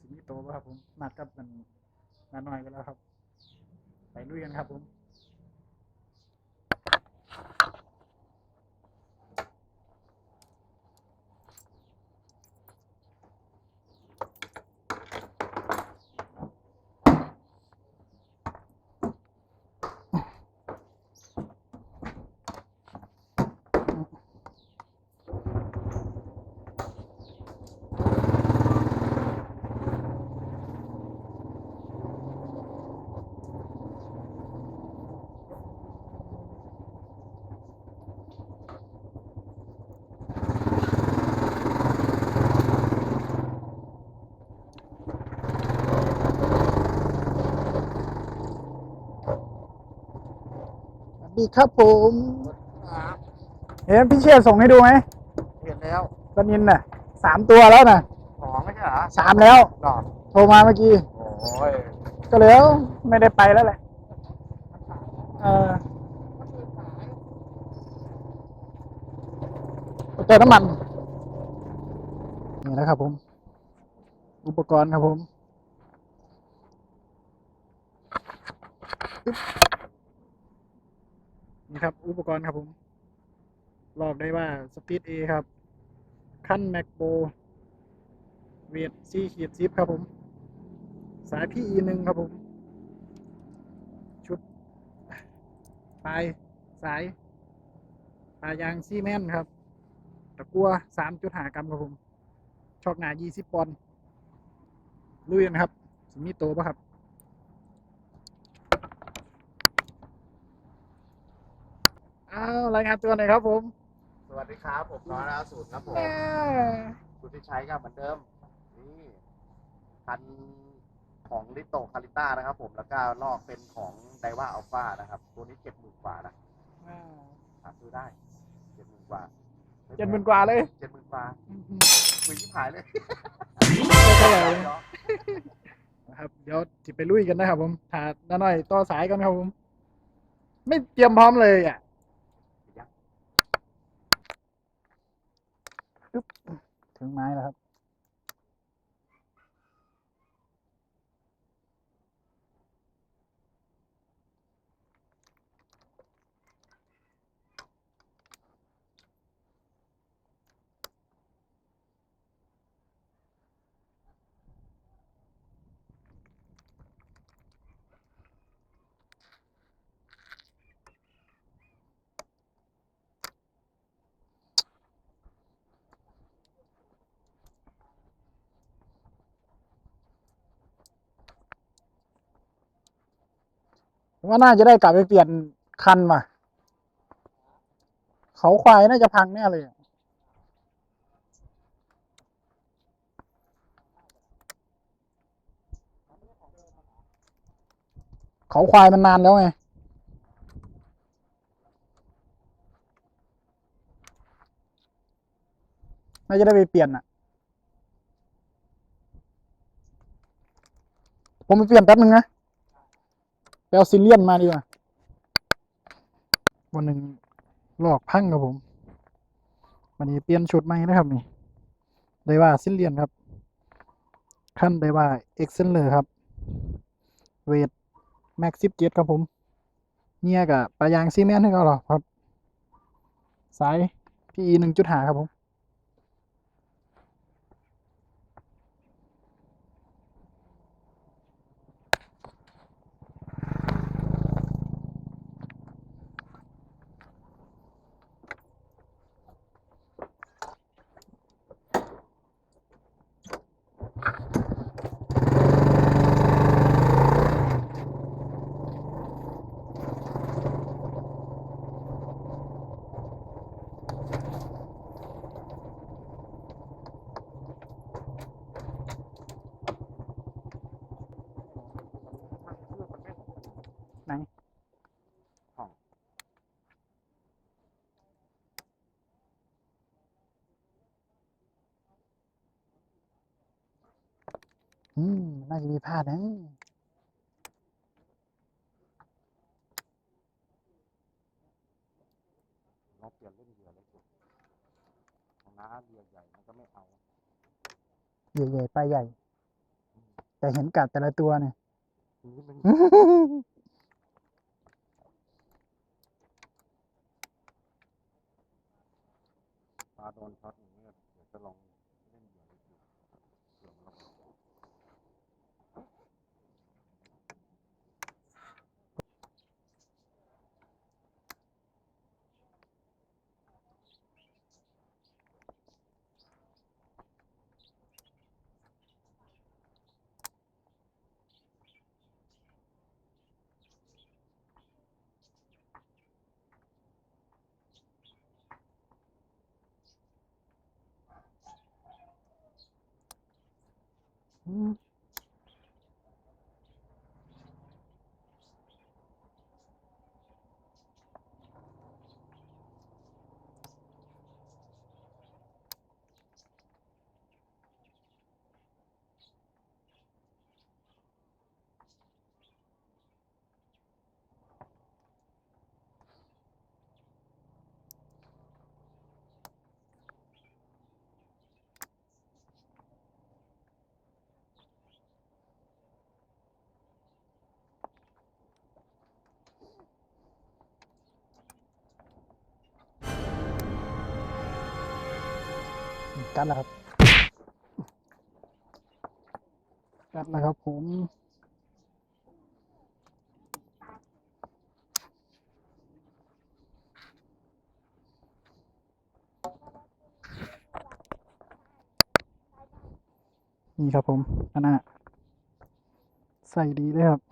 สิมีโตบ่ครับผมนัดกับมันนัดหน่อยกันแล้วครับ ไปลุยกันครับผม ดีครับผมครับเห็นพี่เชษส่งให้ดูไหมเห็นแล้วปลานินน่ะสามตัวแล้วน่ะสองไม่ใช่เหรอสามแล้ว หรอโทรมาเมื่อกี้ โอ้ยก็เลยเอ้าไม่ได้ไปแล้วแหละเออเติมน้ำมัน นี่นะครับผม อุปกรณ์ครับผม อึ๊บนี่ครับ อุปกรณ์ครับผม ลอกได้ว่าสปีดเอครับขั้นแม็กโบเวทซีขีดซิปครับผม สายพี่อีหนึ่งครับผม ชุดปลายสายปลายยางซีเมนต์ครับ ตะกัวสามจุดหากรัมครับผม ชอกหนายี่สิบปอนด์ลุยกันครับสิมีโตปะครับ อ้าวรายงานตัวหน่อยครับผมสวัสดีครับ ผมน้อยนาสูตรครับผมแม่คุณที่ใช้ก็เหมือนเดิม นี่คันของลิโตคาริต้านะครับ ผมแล้วก็ลอกเป็นของไดว่าอัลฟานะครับ ตัวนี้เจ็ดหมื่นกว่านะหาซื้อได้เจ็ดหมื่นกว่าเจ็ดหมื่นกว่าเลยเจ็ดหมื่นกว่าคุยที่ผายเลยเท่าไหร่เลยนะครับ เดี๋ยวจิไปลุยกันนะครับผมถาด้านหน่อยต่อสายกันครับผม ไม่เตรียมพร้อมเลยอะอึ๊บ ถึงไม้แล้วครับ ว่าน่าจะได้กลับไปเปลี่ยนคันว่ะ เขาควายน่าจะพังแน่เลยเขาควายมันนานแล้วไงน่าจะได้ไปเปลี่ยนอะ ผมไปเปลี่ยนแป๊บนึงนะ ไปเอาซิเลียนมาดีกว่า วันหนึ่งหลอกพังครับผม วันนี้เปลี่ยนชุดใหม่นะครับนี่ ได้ว่าซิเลียนครับ ขั้นได้ว่าเอ็กเซนเลอร์ครับ เวทแม็กซิบเจ็ดครับผม เนี่ยกับปลายางซีเมนต์ให้เขาหรอครับ สายพีหนึ่งจุดหาครับผม ไหน ห้อง อืม น่าจะมีพลาดนะเราเปลี่ยนเล่นเหยื่อเลยสุดค้าเรือใหญ่มันก็ไม่เอาใหญ่ๆปลาใหญ่ แต่เห็นกัดแต่ละตัวเนี่ยทีนี้มันปลาโดนช็อตอย่างนี้ยเดี๋ยวจะลองเล่นเหยื่อดูเผื่อมันระเบิด อืม กัดแล้วครับ กัดแล้วครับผมนี่ครับผมอันน่ะใส่ดีเลยครับ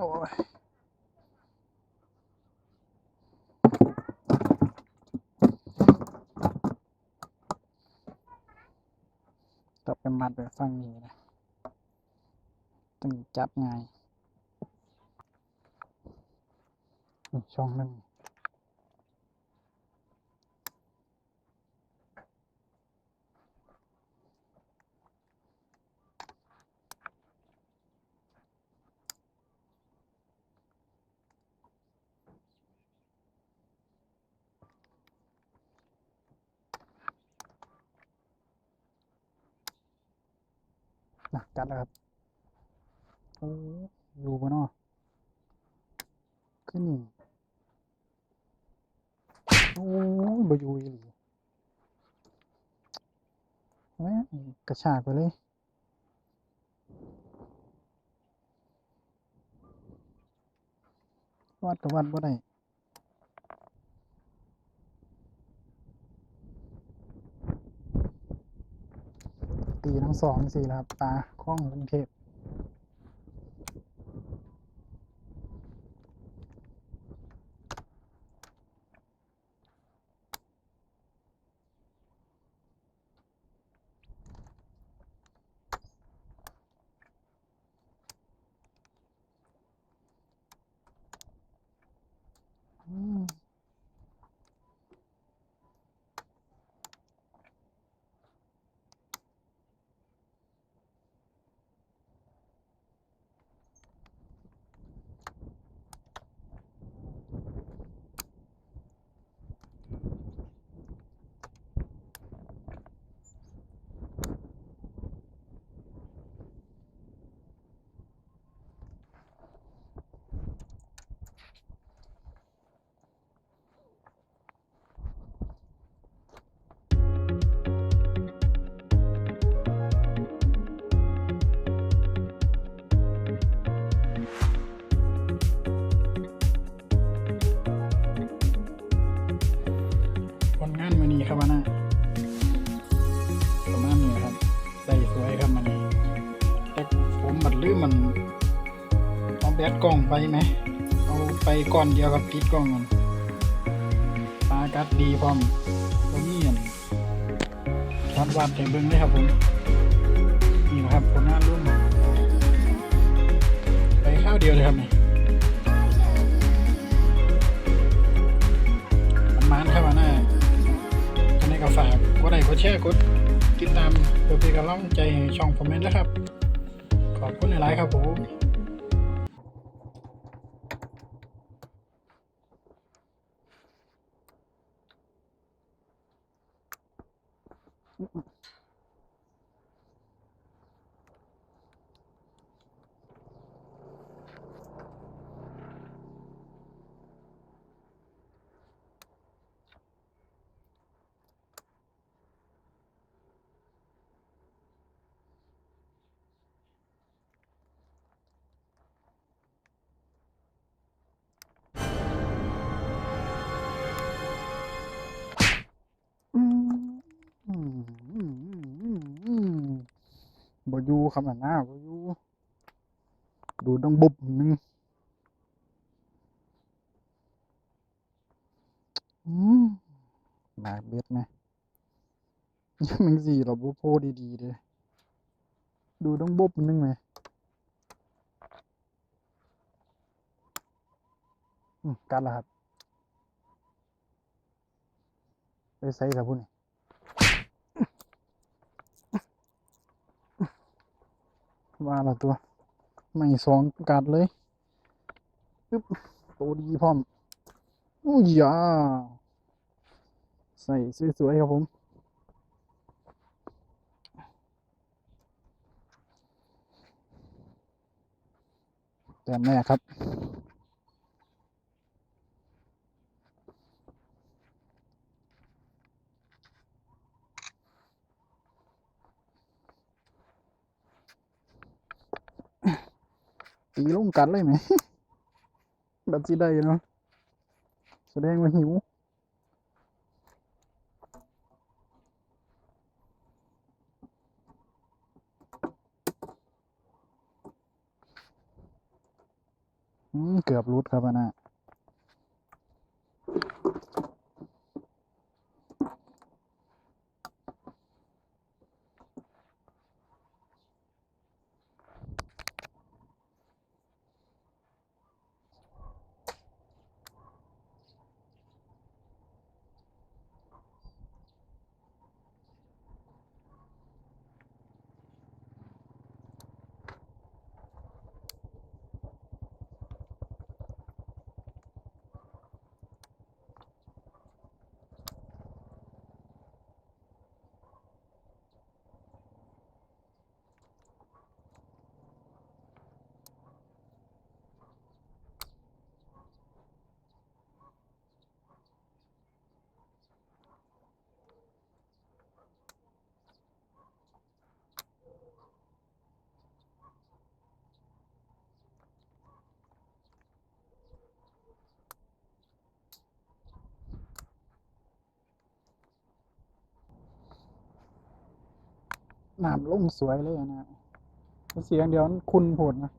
โอ้ยต้องไปมัดไปฟังนี้นะต้องจับง่ายอีกช่องหนึ่ง นะกัดแล้วครับโอ้อยู่ปะเนาะขึ้นนี่โอ้ยบอยู่อีหลีแหมกระชากไปเลยวัดกับวัดบ่ได้ตี ทั้งสองสี่นะครับปลาข้องกรุงเทพ กล้องไปไหม เอาไปก่อนเดียวกับติดกล้องมันกัดดีพร้อมตัวนี้อันวัดวัดใจเบิ้งเลยครับผม นี่นะครับผลงานร่วมไปข้าวเดียวเลยครับนี่มันมันครับว่าหน้าอันนี้ก็ฝากกดไลค์กดแชร์กดติดตามเพื่อเป็นกำลังใจให้ช่องผมด้วยนะครับ ขอบคุณหลายๆครับผม อยู่คำนั้นนะบ่อยู่ดูต้องบุบหนึงอืมหนักเบ็ดไหมยังมังสี่เราบุโพดีๆเลยดูต้องบุบหนึงไหมกัดล้วครับไปใส่ละพุ่นนี่ ว่าละตัว ไม่สองกัดเลยปึ๊บตัวดีพร้อมอู้ยาใส่สวยๆครับผมแต้มแรกครับ ตีลงกันเลยไหมแบบที่ได้เนาะแสดงว่าหิวเกือบรุดครับอันน่ะ น้ำลุ่งสวยเลยอะนะเสียงเดียวนคุณโผดนะ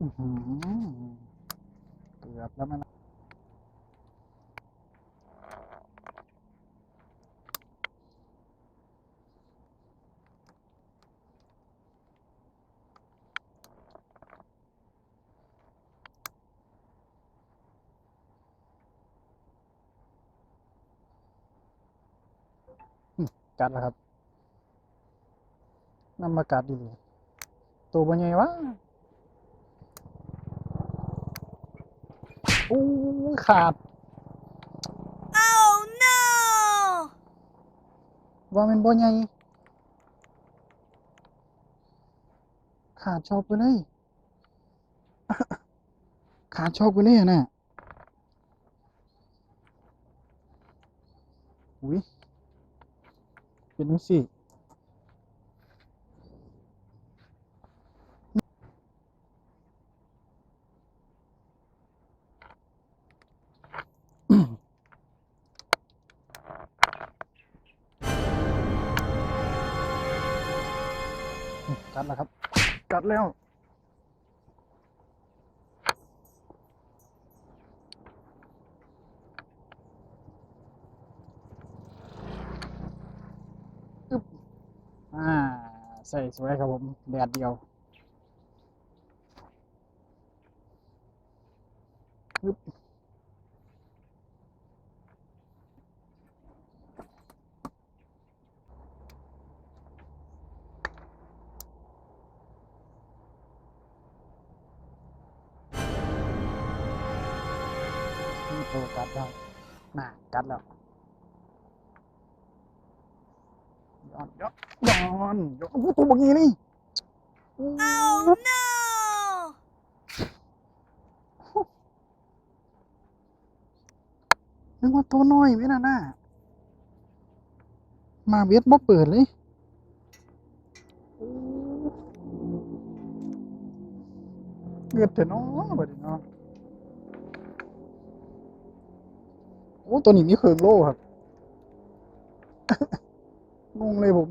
อื้อหือเกือบแล้วมัน กัดแล้วครับนำมากัดดีตัวเป็นไงวะอู้ขาด Oh no! ว่ามันบ่ใหญ่ขาดชอบไปเลย ขาดชอบไปเลยอะน่ะ เป็นสี่กัดแล้วครับกัดแล้ว ใส่สวยครับผมแดดเดียวอึ๊บตัวกัดแล้วน่ากัดแล้ว ย้อนย้อนย้อนย้อนตัวบางงี้นี่โอ้โห Oh no! นึกว่าตัวน้อยไหมน่ะน่ามาเวทบ่เปิดเลยเกิดเถอะเนาะบัดนี้เนาะโอ้ตัวนี้มีเคิงโล่ครับ งงเลยผม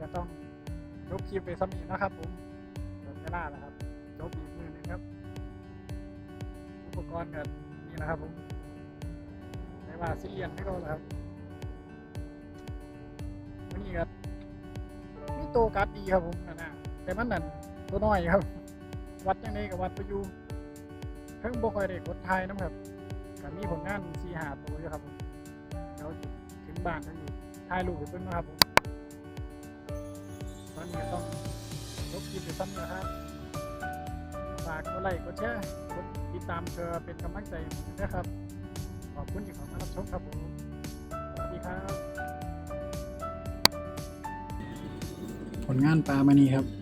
ก็ต้องจบคลิปไปสมีนะครับผมหมดเวลาแล้วครับจบอีกมือหนึงครับ อุปกรณ์กันนี่นะครับผมไม่ว่าซิเลียนไม่ก็แล้วครับวันนี้ก็มีโตวการ์ดดีครับผมนั่นนะ แต่มันนั่นตัวน้อยครับ วัดยังไงกับวัดไปอยู่เพิ่งบ่ค่อยได้กดทยน้ำครับก็มีผลงานสีหาตัวอยู่ครับผมเดี๋ยวถึงบ้านแล้วอยู่ถ่ายรูปให้เพิ่นนะครับผมตอนนี้ต้องลบคลิปไปซ้ำนะครับฝากกดไลค์กดแชร์กดติดตามเพื่อเป็นกำลังใจให้ผมด้วยครับ ขอบคุณที่ข้ามารับชมครับผมสวัสดีครับ ผลงานปลามานี่ครับ